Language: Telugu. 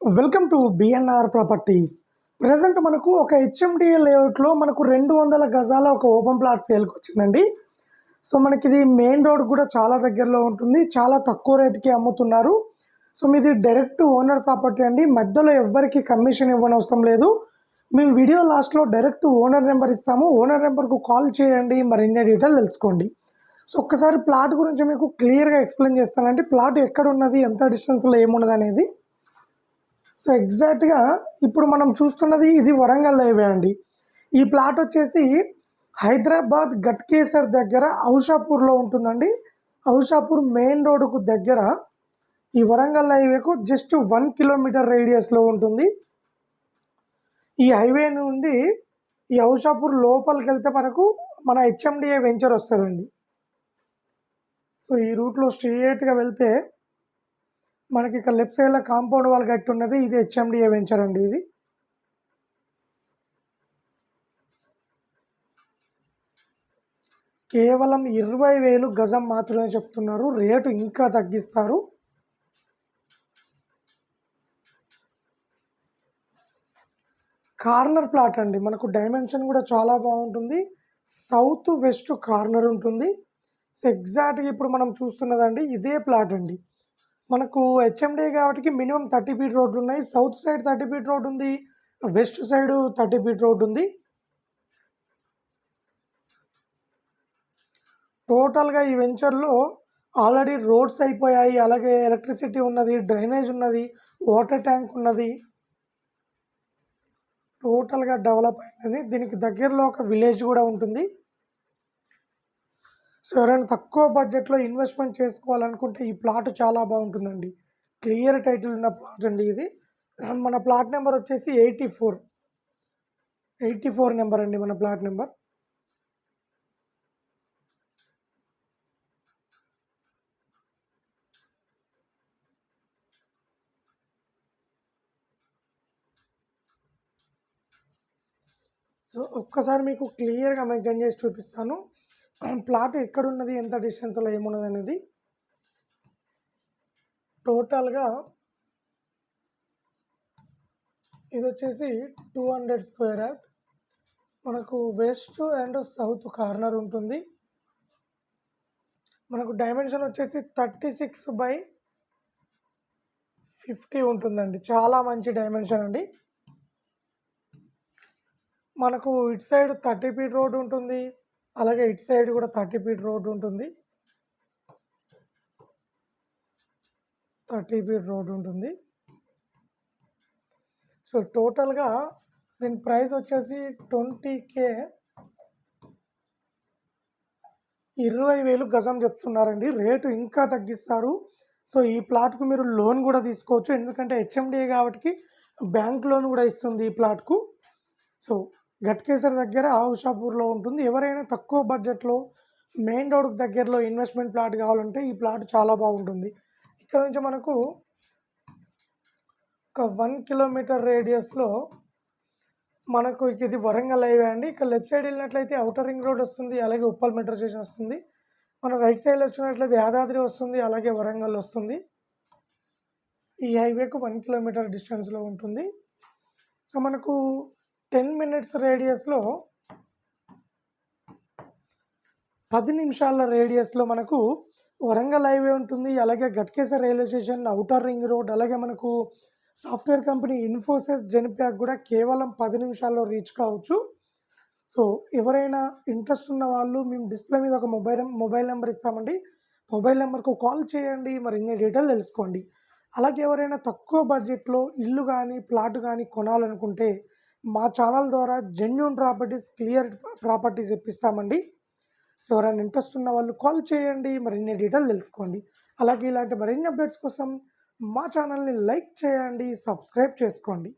Welcome to BNR properties present మనకు ఒక హెచ్ఎండిఏ లేఅవుట్లో మనకు రెండు వందల గజాల ఒక ఓపెన్ ప్లాట్ సేల్కి వచ్చిందండి. సో మనకి ఇది మెయిన్ రోడ్ కూడా చాలా దగ్గరలో ఉంటుంది. చాలా తక్కువ రేటుకి అమ్ముతున్నారు. సో మీది డైరెక్ట్ ఓనర్ ప్రాపర్టీ అండి. మధ్యలో ఎవ్వరికి కమిషన్ ఇవ్వనవసరం లేదు. మేము వీడియో లాస్ట్లో డైరెక్ట్ ఓనర్ నెంబర్ ఇస్తాము. ఓనర్ నెంబర్కు కాల్ చేయండి. మరిన్ని డీటెయిల్ తెలుసుకోండి. సో ఒక్కసారి ప్లాట్ గురించి మీకు క్లియర్గా ఎక్స్ప్లెయిన్ చేస్తానండి. ప్లాట్ ఎక్కడ ఉన్నది ఎంత డిస్టెన్స్లో ఏమున్నది అనేది. సో ఎగ్జాక్ట్గా ఇప్పుడు మనం చూస్తున్నది ఇది వరంగల్ హైవే అండి. ఈ ప్లాట్ వచ్చేసి హైదరాబాద్ గట్కేసర్ దగ్గర ఔషాపూర్లో ఉంటుందండి. ఔషాపూర్ మెయిన్ రోడ్డుకు దగ్గర ఈ వరంగల్ హైవేకు జస్ట్ వన్ కిలోమీటర్ రేడియస్లో ఉంటుంది. ఈ హైవే నుండి ఈ ఔషాపూర్ లోపలికి వెళ్తే మనకు మన హెచ్ఎండిఏ వెంచర్ వస్తుందండి. సో ఈ రూట్లో స్ట్రేట్గా వెళ్తే మనకి ఇక్కడ లెఫ్ట్ సైడ్లో కాంపౌండ్ వాల్ కట్టి ఉన్నది ఇది హెచ్ఎండిఏ వెంచర్ అండి ఇది. కేవలం ఇరవై వేలు గజం మాత్రమే చెప్తున్నారు రేటు ఇంకా తగ్గిస్తారు. కార్నర్ ప్లాట్ అండి మనకు డైమెన్షన్ కూడా చాలా బాగుంటుంది. సౌత్ వెస్ట్ కార్నర్ ఉంటుంది. సో ఎగ్జాక్ట్గా ఇప్పుడు మనం చూస్తున్నదండి ఇదే ప్లాట్ అండి. మనకు హెచ్ఎండి కాబట్టి మినిమం థర్టీ ఫీట్ రోడ్డు ఉన్నాయి. South side thirty feet road ఉంది. West side thirty feet road ఉంది. టోటల్గా ఈ వెంచర్లో ఆల్రెడీ రోడ్స్ అయిపోయాయి. అలాగే ఎలక్ట్రిసిటీ ఉన్నది డ్రైనేజ్ ఉన్నది వాటర్ ట్యాంక్ ఉన్నది. టోటల్గా డెవలప్ అయింది. దీనికి దగ్గరలో ఒక విలేజ్ కూడా ఉంటుంది. సో ఎవరైనా తక్కువ బడ్జెట్లో ఇన్వెస్ట్మెంట్ చేసుకోవాలనుకుంటే ఈ ప్లాట్ చాలా బాగుంటుందండి. క్లియర్ టైటిల్ ఉన్న ప్లాట్ అండి ఇది. మన ప్లాట్ నెంబర్ వచ్చేసి eighty four. Eighty four number అండి మన ప్లాట్ నెంబర్. సో ఒక్కసారి మీకు క్లియర్గా మెన్షన్ చేసి చూపిస్తాను. ప్లాట్ ఎక్కడున్నది ఎంత డిస్టెన్స్లో ఏమున్నది అనేది టోటల్గా ఇది వచ్చేసి టూ హండ్రెడ్ స్క్వేర్ యార్డ్. మనకు వెస్ట్ అండ్ సౌత్ కార్నర్ ఉంటుంది. మనకు డైమెన్షన్ వచ్చేసి థర్టీ సిక్స్ బై ఫిఫ్టీ ఉంటుందండి. చాలా మంచి డైమెన్షన్ అండి. మనకు ఇటు సైడ్ థర్టీ ఫీట్ రోడ్ ఉంటుంది. అలాగే ఇటు సైడ్ కూడా థర్టీ ఫీట్ రోడ్డు ఉంటుంది. థర్టీ ఫీట్ రోడ్ ఉంటుంది. సో టోటల్గా దీని ప్రైస్ వచ్చేసి ట్వంటీ కే ఇరవై వేలు గజం చెప్తున్నారండి. రేటు ఇంకా తగ్గిస్తారు. సో ఈ ప్లాట్కు మీరు లోన్ కూడా తీసుకోవచ్చు. ఎందుకంటే హెచ్ఎండిఏ కాబట్టి బ్యాంక్ లోన్ కూడా ఇస్తుంది ఈ ప్లాట్కు సో ఘట్కేసర్ దగ్గర ఔషాపూర్లో ఉంటుంది. ఎవరైనా తక్కువ బడ్జెట్లో మెయిన్ రోడ్కి దగ్గరలో ఇన్వెస్ట్మెంట్ ప్లాట్ కావాలంటే ఈ ప్లాట్ చాలా బాగుంటుంది. ఇక్కడ నుంచి మనకు ఒక వన్ కిలోమీటర్ రేడియస్లో మనకు ఇది వరంగల్ హైవే అండి. ఇక్కడ లెఫ్ట్ సైడ్ వెళ్ళినట్లయితే అవుటర్ రింగ్ రోడ్ వస్తుంది అలాగే ఉప్పల్ మెట్రో స్టేషన్ వస్తుంది. మనం రైట్ సైడ్ వచ్చినట్లయితే యాదాద్రి వస్తుంది అలాగే వరంగల్ వస్తుంది. ఈ హైవేకు వన్ కిలోమీటర్ డిస్టెన్స్లో ఉంటుంది. సో మనకు టెన్ మినిట్స్ రేడియస్లో పది నిమిషాల రేడియస్లో మనకు వరంగల్ హైవే ఉంటుంది. అలాగే Ghatkesar railway station outer ring road అలాగే మనకు సాఫ్ట్వేర్ కంపెనీ ఇన్ఫోసిస్ జెన్ప్యాక్ కూడా కేవలం పది నిమిషాల్లో రీచ్ కావచ్చు. సో ఎవరైనా ఇంట్రెస్ట్ ఉన్న వాళ్ళు మేము డిస్ప్లే మీద ఒక మొబైల్ మొబైల్ నెంబర్ ఇస్తామండి. మొబైల్ నెంబర్కు కాల్ చేయండి. మరి ఇన్ని డీటెయిల్ తెలుసుకోండి. అలాగే ఎవరైనా తక్కువ బడ్జెట్లో ఇల్లు కానీ ప్లాట్ కానీ కొనాలనుకుంటే మా ఛానల్ ద్వారా జెన్యున్ ప్రాపర్టీస్ క్లియర్ ప్రాపర్టీస్ ఇప్పిస్తామండి. సో ఎవరైనా ఇంట్రెస్ట్ ఉన్న వాళ్ళు కాల్ చేయండి మరిన్ని డీటెయిల్ తెలుసుకోండి. అలాగే ఇలాంటి మరిన్ని అప్డేట్స్ కోసం మా ఛానల్ని లైక్ చేయండి సబ్స్క్రైబ్ చేసుకోండి.